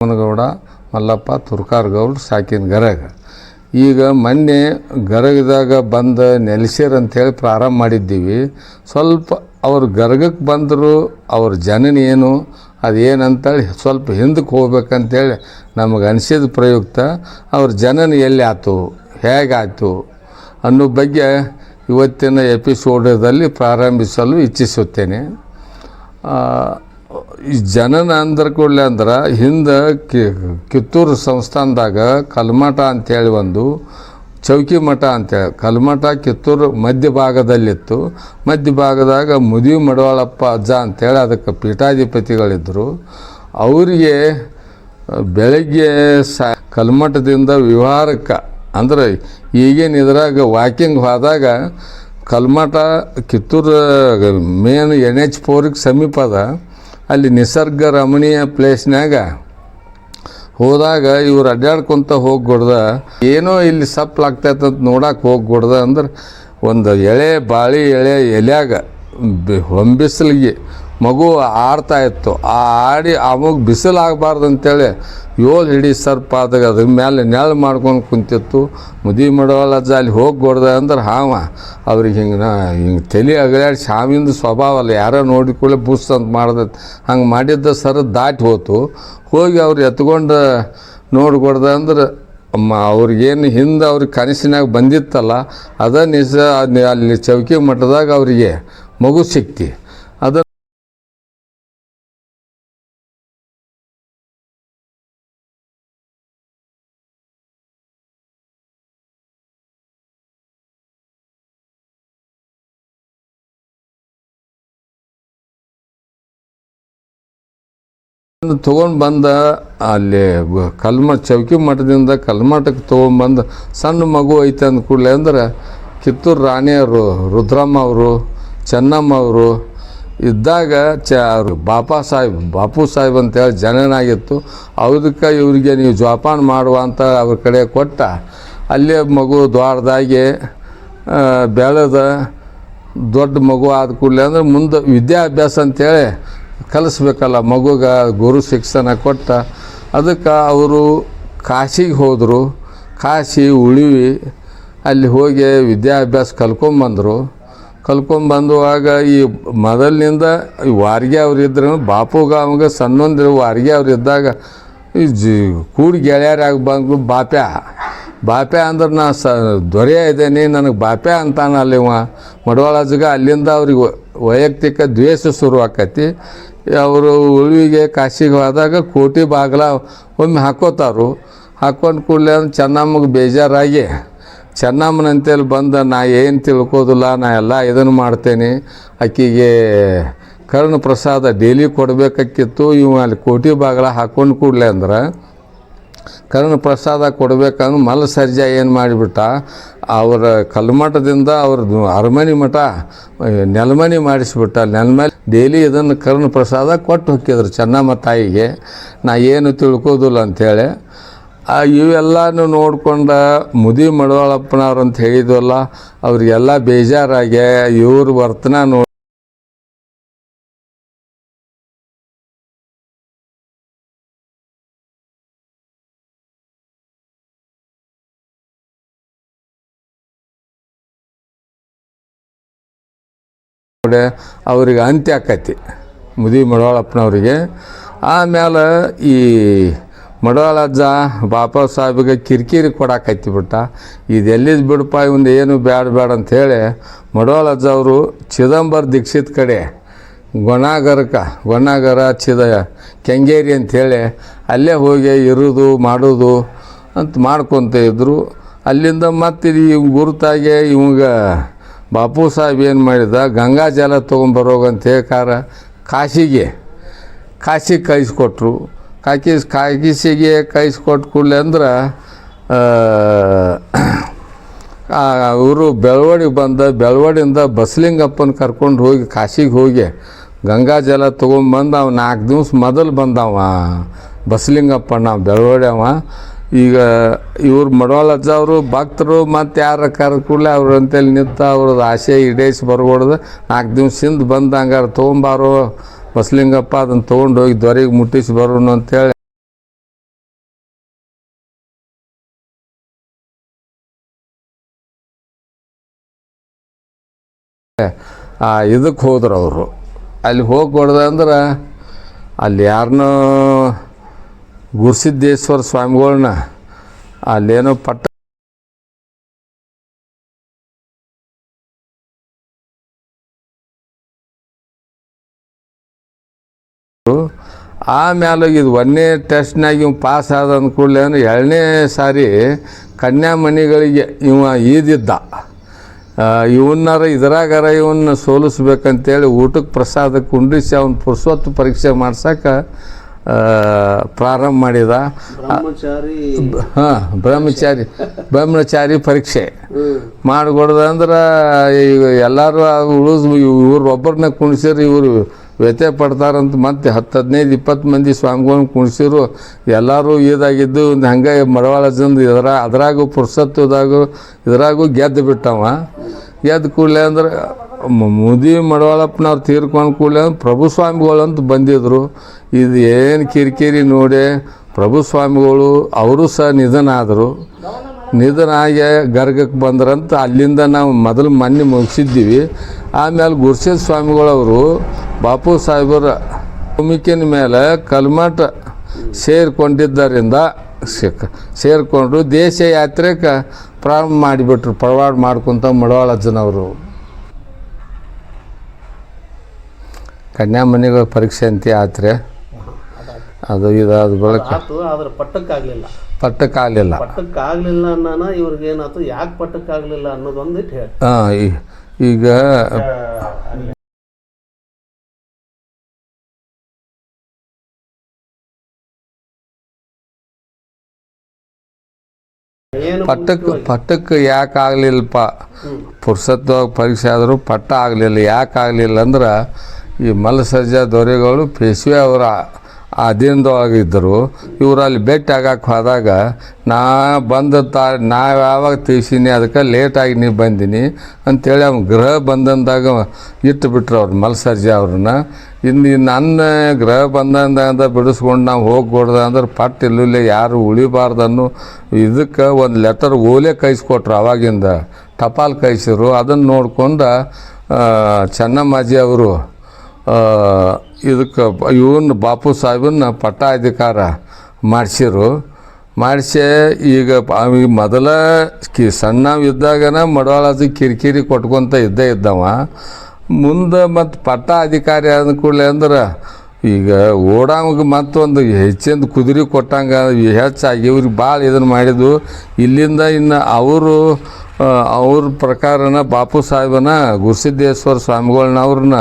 ಗೌಡ ಮಲ್ಲಪ್ಪ, ತುರ್ಕಾರ್ ಗೌಡ್ರು ಸಾಕಿನ ಗರಗ. ಈಗ ಮೊನ್ನೆ ಗರಗದಾಗ ಬಂದು ಅಂತ ಅಂತೇಳಿ ಪ್ರಾರಂಭ ಮಾಡಿದ್ದೀವಿ. ಸ್ವಲ್ಪ ಅವ್ರ ಗರಗಕ್ಕೆ ಬಂದರು ಅವ್ರ ಜನನ ಏನು, ಅದೇನಂತೇಳಿ ಸ್ವಲ್ಪ ಹಿಂದಕ್ಕೆ ಹೋಗ್ಬೇಕಂತೇಳಿ ನಮಗೆ ಅನಿಸಿದ ಪ್ರಯುಕ್ತ ಅವ್ರ ಜನನ ಎಲ್ಲಿ ಆಯ್ತು ಹೇಗಾಯಿತು ಅನ್ನೋ ಬಗ್ಗೆ ಇವತ್ತಿನ ಎಪಿಸೋಡದಲ್ಲಿ ಪ್ರಾರಂಭಿಸಲು ಇಚ್ಛಿಸುತ್ತೇನೆ. ಈ ಜನನ ಅಂದ್ರೆ ಕೂಡಲೇ ಅಂದ್ರೆ ಹಿಂದೆ ಕಿತ್ತೂರು ಸಂಸ್ಥಾನದಾಗ ಕಲ್ಮಠ ಅಂತೇಳಿ ಒಂದು, ಚೌಕಿ ಮಠ ಅಂತೇಳಿ. ಕಲ್ಮಠ ಕಿತ್ತೂರು ಮಧ್ಯ ಭಾಗದಲ್ಲಿತ್ತು ಮಧ್ಯ ಭಾಗದಾಗ ಮುದಿ ಮಡವಾಳಪ್ಪ ಅಜ್ಜ ಅಂತೇಳಿ ಅದಕ್ಕೆ ಪೀಠಾಧಿಪತಿಗಳಿದ್ದರು ಅವರಿಗೆ ಬೆಳಗ್ಗೆ ಸಾ, ಕಲ್ಮಠದಿಂದ ವಿಹಾರಕ್ಕೆ, ಅಂದ್ರೆ ಈಗೇನು ಇದ್ರಾಗ ವಾಕಿಂಗ್ ಹೋದಾಗ Kalmath Kittur main N H ಫೋರಿಗೆ ಸಮೀಪದ ಅಲ್ಲಿ ನಿಸರ್ಗ ರಮಣೀಯ ಪ್ಲೇಸ್ನಾಗ ಹೋದಾಗ ಇವ್ರು ಅಡ್ಡಾಡ್ಕೊತ ಹೋಗ್ಗೊಡ್ದ ಏನೋ ಇಲ್ಲಿ ಸಪ್ಪಲಾಗ್ತೈತೆ ಅಂತ ನೋಡಕ್ಕೆ ಹೋಗ್ಗೊಡ್ದ ಅಂದ್ರೆ ಒಂದು ಎಳೆ ಬಾಳಿ ಎಳೆ ಎಲೆಯಾಗ ಹೊಂಬಿಸಿಲಿಗೆ ಮಗು ಆಡ್ತಾ ಇತ್ತು. ಆ ಆಡಿ ಅವಾಗ ಬಿಸಿಲು ಆಗಬಾರ್ದು ಅಂತೇಳಿ ಏಳು ಹಿಡಿ ಸರ್ಪ ಆದಾಗ ಅದ್ರ ಮೇಲೆ ನೆಳ ಮಾಡ್ಕೊಂಡು ಕುಂತಿತ್ತು. ಮುದಿ ಮಾಡೋಲ್ಲ ಅಲ್ಲಿ ಹೋಗಿ ಕೊಡ್ದ ಅಂದ್ರೆ ಹಾವ, ಅವ್ರಿಗೆ ಹಿಂಗೆ ನಾ ಹಿಂಗೆ ತಲೆ ಅಗಲಾಡಿ ಶಾವಿಂದ ಸ್ವಭಾವ ಅಲ್ಲ. ಯಾರೋ ನೋಡಿ ಕೂಡಲೇ ಬುಸ್ ಅಂತ ಮಾಡ್ದ. ಹಂಗೆ ಮಾಡಿದ್ದ ಸರ ದಾಟಿ ಹೋತು. ಹೋಗಿ ಅವ್ರು ಎತ್ಕೊಂಡು ನೋಡ್ಕೊಡ್ದ ಅಂದ್ರೆ, ಅಮ್ಮ, ಅವ್ರಿಗೇನು ಹಿಂದೆ ಅವ್ರಿಗೆ ಕನಸಿನಾಗ ಬಂದಿತ್ತಲ್ಲ, ಅದ ನಿಜ ಅಲ್ಲಿ ಚೌಕಿ ಮಠದಾಗ ಅವರಿಗೆ ಮಗು ಸಿಕ್ತಿ. ತೊಗೊಂಡು ಬಂದ, ಅಲ್ಲಿ ಕಲ್ಮ ಚೌಕಿ ಮಠದಿಂದ ಕಲ್ಮಠಕ್ಕೆ ಬಂದ ಸಣ್ಣ ಮಗು ಐತೆ ಅಂದ ಕೂಡಲೇ ಅಂದ್ರೆ ಕಿತ್ತೂರು ರಾಣಿಯವರು ರುದ್ರಮ್ಮ ಅವರು, ಚೆನ್ನಮ್ಮ ಅವರು ಇದ್ದಾಗ ಚ ಅವರು ಬಾಪಾ ಸಾಹೇಬ್, ಬಾಪು ಸಾಹೇಬ್ ಅಂತೇಳಿ ಜನನಾಗಿತ್ತು. ಅದಕ್ಕೆ ಇವರಿಗೆ ನೀವು ಜೋಪಾನ ಮಾಡುವ ಅಂತ ಅವ್ರ ಕಡೆ ಕೊಟ್ಟ. ಅಲ್ಲೇ ಮಗು ದ್ವಾರದಾಗೆ ಬೆಳೆದ ದೊಡ್ಡ ಮಗು ಆದ ಕೂಡಲೇ ಅಂದ್ರೆ ಮುಂದೆ ವಿದ್ಯಾಭ್ಯಾಸ ಅಂತೇಳಿ ಕಲಿಸ್ಬೇಕಲ್ಲ, ಮಗುಗೆ ಗುರು ಶಿಕ್ಷಣ ಕೊಟ್ಟ. ಅದಕ್ಕೆ ಅವರು ಕಾಶಿಗೆ ಹೋದರು. ಕಾಶಿ ಉಳಿವಿ. ಅಲ್ಲಿ ಹೋಗಿ ವಿದ್ಯಾಭ್ಯಾಸ ಕಲ್ಕೊಂಬಂದರು. ಕಲ್ಕೊಂಬಂದುವಾಗ ಈ ಮೊದಲಿನಿಂದ ಈ ವಾರ್ಗೆ ಅವ್ರು ಇದ್ರು ಬಾಪುಗ ಅವಾಗ ಸಣ್ಣೊಂದಿರು ವಾರ್ಗೆ ಅವ್ರು ಇದ್ದಾಗ ಈ ಜಿ ಕೂಡಿ ಗೆಳೆಯರಾಗಿ ಬಂದು ಬಾಪ್ಯ ಬಾಪ್ಯ ಅಂದ್ರೆ ನಾ ಸ ದೊರೆ ಇದ್ದೇನೆ ನನಗೆ ಬಾಪ್ಯ ಅಲ್ಲಿವ್ವ ಮಡವಾಳ ಮಡವಾಳಜ್ಗ ಅಲ್ಲಿಂದ ಅವ್ರಿಗೆ ವೈಯಕ್ತಿಕ ದ್ವೇಷ ಶುರು ಆಕತಿ ಅವರು ಉಳಿವಿಗೆ ಕಾಶಿಗೆ ಹೋದಾಗ ಕೋಟಿ ಬಾಗಿಲ ಒಮ್ಮೆ ಹಾಕೋತಾರು. ಹಾಕೊಂಡು ಕೂಡಲೇ ಚೆನ್ನಮ್ಮಗೆ ಬೇಜಾರಾಗಿ, ಚೆನ್ನಮ್ಮನಂತೇಳಿ ಬಂದ, ನಾ ಏನು ತಿಳ್ಕೋದಿಲ್ಲ, ನಾ ಎಲ್ಲ ಇದನ್ನು ಮಾಡ್ತೇನೆ. ಆಕಿಗೆ ಕರ್ಣ ಪ್ರಸಾದ ಡೈಲಿ ಕೊಡಬೇಕಾಕಿತ್ತು ಇವ ಅಲ್ಲಿ ಕೋಟಿ ಬಾಗಿಲ ಹಾಕೊಂಡು ಕೂಡಲೇ ಅಂದ್ರೆ ಕರ್ಣ ಪ್ರಸಾದ ಕೊಡಬೇಕಂದ್ರೆ ಮಲ್ಲ ಸರ್ಜ ಏನು ಮಾಡಿಬಿಟ್ಟ? ಅವರ ಕಲ್ಮಠದಿಂದ ಅವ್ರ ಅರಮನೆ ಮಠ ನೆಲಮನೆ ಮಾಡಿಸ್ಬಿಟ್ಟ. ನೆಲಮನೆ ಡೈಲಿ ಇದನ್ನು ಕರ್ಣ ಪ್ರಸಾದ ಕೊಟ್ಟು ಹೋಗಿದ್ರು ಚೆನ್ನಮ್ಮ ತಾಯಿಗೆ. ನಾ ಏನು ತಿಳ್ಕೋದಿಲ್ಲ ಅಂಥೇಳಿ ಆ, ಇವೆಲ್ಲನೂ ನೋಡ್ಕೊಂಡ ಮುದಿ ಮಡವಾಳಪ್ಪನವ್ರು ಅಂತ ಹೇಳಿದ್ವಲ್ಲ, ಅವ್ರಿಗೆಲ್ಲ ಬೇಜಾರಾಗೆ ಇವ್ರ ವರ್ತನ ನೋಡಿ ಕಡೆ ಅವ್ರಿಗೆ ಅಂತ್ಯ ಆಕೈತಿ. ಮುದಿ ಮಡವಾಳಪ್ಪನವ್ರಿಗೆ. ಆಮೇಲೆ ಈ ಮಡವಾಳಜ್ಜ ಬಾಪಾ ಸಾಹೇಬಿಗೆ ಕಿರಿಕಿರಿ ಕೊಡಾಕೈತಿ ಬಿಟ್ಟ. ಇದು ಎಲ್ಲಿದ್ದು ಬಿಡಪ್ಪ, ಇವಂದು ಏನು ಬ್ಯಾಡ ಬೇಡ ಅಂಥೇಳಿ ಮಡವಾಳಜ್ಜ ಅವರು ಚಿದಂಬರ ದೀಕ್ಷಿತ್ ಕಡೆ ಗೊಣಾಗರಕ, ಗೊಣಾಗರ, ಚಿದ, ಕೆಂಗೇರಿ ಅಂಥೇಳಿ ಅಲ್ಲೇ ಹೋಗಿ ಇರೋದು, ಮಾಡೋದು ಅಂತ ಮಾಡ್ಕೊತ ಇದ್ದರು ಅಲ್ಲಿಂದ ಮತ್ತೆ ಇವ್ ಗುರುತಾಗೆ ಇವಾಗ ಬಾಪು ಸಾಹೇಬ್ ಏನು ಮಾಡಿದ? ಗಂಗಾ ಜಲ ತೊಗೊಂಬರೋಗಂತ ಹೇಳ್ಕಾರ? ಕಾಶಿಗೆ. ಕಾಶಿಗೆ ಕಳಿಸ್ಕೊಟ್ರು ಕಾಕಿ ಕಾಕಿಸಿಗೆ ಕಳಿಸ್ಕೊಟ್ಟು ಕೂಡಲೇ ಅಂದ್ರೆ ಇವರು ಬೆಳವಡಿಗೆ ಬಂದ ಬೆಳವಡಿಯಿಂದ ಬಸಲಿಂಗಪ್ಪನ ಕರ್ಕೊಂಡು ಹೋಗಿ ಕಾಶಿಗೆ ಹೋಗಿ ಗಂಗಾ ಜಲ ತೊಗೊಂಬಂದು ಅವ. ನಾಲ್ಕು ದಿವ್ಸ ಮೊದಲು ಬಂದವ. ಬಸಲಿಂಗಪ್ಪಣ್ಣ ಬೆಳವಡಿ ಅವ. ಈಗ ಇವ್ರು ಮಡವಾಳ ಅಜ್ಜ ಅವರು ಭಕ್ತರು ಮತ್ತು ಯಾರ ಕರೆದ ಕೂಡಲೇ ಅವ್ರ ಅಂತೇಳಿ ನಿಂತ ಅವ್ರದ್ದು ಆಸೆ ಈಡೇರಿಸಿ ಬರ್ಬಾರ್ದು ನಾಲ್ಕು ದಿವ್ಸ ಹಿಂದೆ ಬಂದು ಹಂಗಾರೆ ತೊಗೊಂಬಾರೋ ಬಸ್ಲಿಂಗಪ್ಪ ಅದನ್ನು ತೊಗೊಂಡೋಗಿ ದೊರೆಗೆ ಮುಟ್ಟಿಸಿ ಬರೋಣ ಅಂತೇಳಿ. ಆ ಇದಕ್ಕೆ ಹೋದ್ರು ಅವರು. ಅಲ್ಲಿ ಹೋಗಿ ಅಂದ್ರೆ ಅಲ್ಲಿ ಯಾರನ್ನೂ ಗುರುಸಿದ್ದೇಶ್ವರ ಸ್ವಾಮಿಗಳ್ನ ಅಲ್ಲೇನೋ ಪಟ್ಟ ಆಮೇಲೆ ಇದು ಒಂದನೇ ಟೆಸ್ಟ್ನಾಗ ಇವ್ ಪಾಸ್ ಆದ ಅಂದ್ಕೂಡಲೇ ಅಂದ್ರೆ ಎರಡನೇ ಸಾರಿ ಕನ್ಯಾಮಣಿಗಳಿಗೆ ಇವ ಈದಿದ್ದ. ಇವನ್ನಾರ ಇದ್ರಾಗಾರ ಇವನ್ನ ಸೋಲಿಸ್ಬೇಕಂತೇಳಿ ಊಟಕ್ಕೆ ಪ್ರಸಾದಕ್ಕೆ ಕುಂಡ್ರಿಸಿ ಅವ್ನ ಪುರುಷೋತ್ತ ಪರೀಕ್ಷೆ ಮಾಡ್ಸಕ್ಕೆ ಪ್ರಾರಂಭ ಮಾಡಿದ ಬ್ರಹ್ಮಚಾರಿ. ಹಾಂ ಬ್ರಹ್ಮಚಾರಿ ಬ್ರಹ್ಮಚಾರಿ ಪರೀಕ್ಷೆ. ಅಂದ್ರೆ ಈಗ ಎಲ್ಲರೂ ಉಳಿದು ಇವ್ರು ಒಬ್ಬರನ್ನ ಕುಣಿಸಿರು ಇವರು ವ್ಯಥೆ ಪಡ್ತಾರಂತ ಮತ್ತೆ ಹತ್ತು ಹದಿನೈದು ಇಪ್ಪತ್ತು ಮಂದಿ ಸ್ವಾಮಿಗಳನ್ನ ಕುಣಿಸಿರು ಎಲ್ಲರೂ ಇದಾಗಿದ್ದು ಒಂದು ಹಂಗೆ ಮಡವಾಳ ಜನದ ಇದರ ಅದ್ರಾಗೂ ಪುರ್ಸತ್ತದಾಗು ಇದ್ರಾಗೂ ಗೆದ್ದು ಬಿಟ್ಟವ ಗೆದ್ದು ಕೂಡಲೇ ಅಂದ್ರೆ ಮುದಿ ಮಡವಾಳಪ್ಪನವ್ರು ತೀರ್ಕೊಂಡು ಕೂಡಲೇ ಪ್ರಭು ಸ್ವಾಮಿಗಳು ಅಂತ ಬಂದಿದ್ರು. ಇದು ಏನು ಕಿರಿಕಿರಿ ನೋಡಿ ಪ್ರಭು ಸ್ವಾಮಿಗಳು ಅವರು ಸಹ ನಿಧನ ಆದರು ನಿಧನ ಆಗಿ ಗರ್ಗಕ್ಕೆ ಬಂದ್ರಂತ ಅಲ್ಲಿಂದ ನಾವು ಮೊದಲು ಮೊನ್ನೆ ಮುಗಿಸಿದ್ದೀವಿ. ಆಮೇಲೆ ಗುರುಸಿದ ಸ್ವಾಮಿಗಳವರು ಬಾಪು ಸಾಹೇಬರ ಭೂಮಿಕಿನ ಮೇಲೆ ಕಲ್ಮಠ ಸೇರಿಕೊಂಡಿದ್ದರಿಂದ ಸೇರಿಕೊಂಡ್ರು ದೇಶ ಯಾತ್ರೆಗೆ ಪ್ರಾರಂಭ ಮಾಡಿಬಿಟ್ರು, ಪ್ರವಾಡ್ ಮಾಡ್ಕೊತ ಮಡವಾಳಜ್ಜನವರು. ಕನ್ಯಾಮಣಿಗಳ ಪರೀಕ್ಷೆ ಅಂತ ಯಾತ್ರೆ ಅದು ಇದಾದ ಬಳಕ ಆತು ಆದ್ರೆ ಪಟ್ಟಕ್ಕಾಗ್ಲಿಲ್ಲ. ಪಟ್ಟಕ್ಕಾಗಲಿಲ್ಲ. ಪಟ್ಟಕ್ಕಾಗಲಿಲ್ಲ ಅನ್ನೋಣ ಇವ್ರಿಗೆ ಏನಾಯ್ತು ಯಾಕೆ ಪಟ್ಟಕ್ಕಾಗಲಿಲ್ಲ ಅನ್ನೋದೊಂದಿಟ್ಟು ಹೇಳಿ ಹಾಂ ಈಗ ಪಟ್ಟಕ್ ಪಟ್ಟಕ್ಕೆ ಪಟ್ಟಕ್ಕೆ ಯಾಕೆ ಆಗಲಿಲ್ಲಪ್ಪ? ಪುರ್ಸತ್ವಾಗಿ ಪರೀಕ್ಷೆ ಆದರೂ ಪಟ್ಟ ಆಗಲಿಲ್ಲ. ಯಾಕೆ ಆಗಲಿಲ್ಲ ಅಂದ್ರೆ ಈ ಮಲ್ಲಸಜ್ಜ ದೊರೆಗಳು ಪೇಶ್ವೆ ಅವರ ಅಧೀನದೊಳಗಿದ್ದರು. ಇವರು ಅಲ್ಲಿ ಭೇಟಿ ಆಗಕ್ಕೆ ಹೋದಾಗ, ನಾ ಬಂದ ತಾ ನಾ ಯಾವಾಗ ತಿಳಿಸೀನಿ, ಅದಕ್ಕೆ ಲೇಟಾಗಿ ನೀವು ಬಂದೀನಿ ಅಂಥೇಳಿ ಅವ್ನು ಗೃಹ ಬಂದಂದಾಗ ಇಟ್ಟು ಬಿಟ್ರು ಅವ್ರು ಮಲ್ಸರ್ಜಿ ಅವ್ರನ್ನ. ಇನ್ನು ನನ್ನ ಗೃಹ ಬಂಧನದಿಂದ ಬಿಡಿಸ್ಕೊಂಡು ನಾವು ಹೋಗ್ಬಾರ್ದು ಅಂದ್ರೆ ಪಟ್ಟು ಇಲ್ಲೇ ಯಾರು ಉಳಿಬಾರ್ದನ್ನು ಇದಕ್ಕೆ ಒಂದು ಲೆಟರ್ ಓಲೆ ಕಳಿಸ್ಕೊಟ್ರು ಅವಾಗಿಂದ. ಟಪಾಲ್ ಕಳಿಸಿರು ಅದನ್ನು ನೋಡ್ಕೊಂಡು ಚೆನ್ನಮ್ಮಾಜಿ ಅವರು ಇದಕ್ಕೆ ಇವನ್ನ ಬಾಪು ಸಾಹೇಬನ್ನ ಪಟ್ಟಾಧಿಕಾರ ಮಾಡಿಸಿರು. ಮಾಡಿಸಿ ಈಗ ಮೊದಲ ಕಿ ಸಣ್ಣವ ಇದ್ದಾಗನ ಮಡವಾಳದ ಕಿರಿಕಿರಿ ಕೊಟ್ಕೊತ ಇದ್ದೇ ಇದ್ದವ. ಮುಂದೆ ಮತ್ತು ಪಟ್ಟ ಅಧಿಕಾರಿ ಆದ ಕೂಡಲೇ ಅಂದ್ರೆ ಈಗ ಓಡಾಮಗೆ ಮತ್ತೊಂದು ಹೆಚ್ಚಿಂದ ಕುದುರೆ ಕೊಟ್ಟಂಗೆ ಹೆಚ್ಚಾಗಿ ಇವ್ರಿಗೆ ಭಾಳ ಇದನ್ನು ಮಾಡಿದ್ದು. ಇಲ್ಲಿಂದ ಇನ್ನು ಅವರು ಅವ್ರ ಪ್ರಕಾರನ ಬಾಪು ಸಾಹೇಬನ ಗುರುಸಿದ್ದೇಶ್ವರ ಸ್ವಾಮಿಗಳನ್ನ ಅವ್ರನ್ನ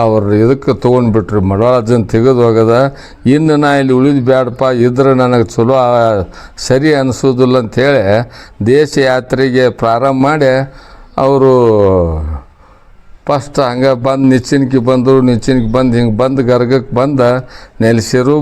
ಅವ್ರ ಇದಕ್ಕೆ ತೊಗೊಂಡ್ಬಿಟ್ರು? ಮಡವಾಳಜ್ಜನ ತೆಗೆದು ಹೋಗದ ಇನ್ನು ನಾ ಇಲ್ಲಿ ಉಳಿದು ಬೇಡಪ್ಪ ಇದ್ರೆ ನನಗೆ ಚಲೋ ಸರಿ ಅನಿಸೋದಿಲ್ಲ ಅಂಥೇಳಿ ದೇಶ ಯಾತ್ರೆಗೆ ಪ್ರಾರಂಭ ಮಾಡಿ ಅವರು ಫಸ್ಟ್ ಹಂಗೆ ಬಂದು ನಿಚ್ಚಿನಕಿ ಬಂದರು, ನಿಚ್ಚಿನ್ಕಿ ಬಂದು ಹಿಂಗೆ ಬಂದು ಗರ್ಗಕ್ಕೆ ಬಂದು ನೆಲೆಸಿರು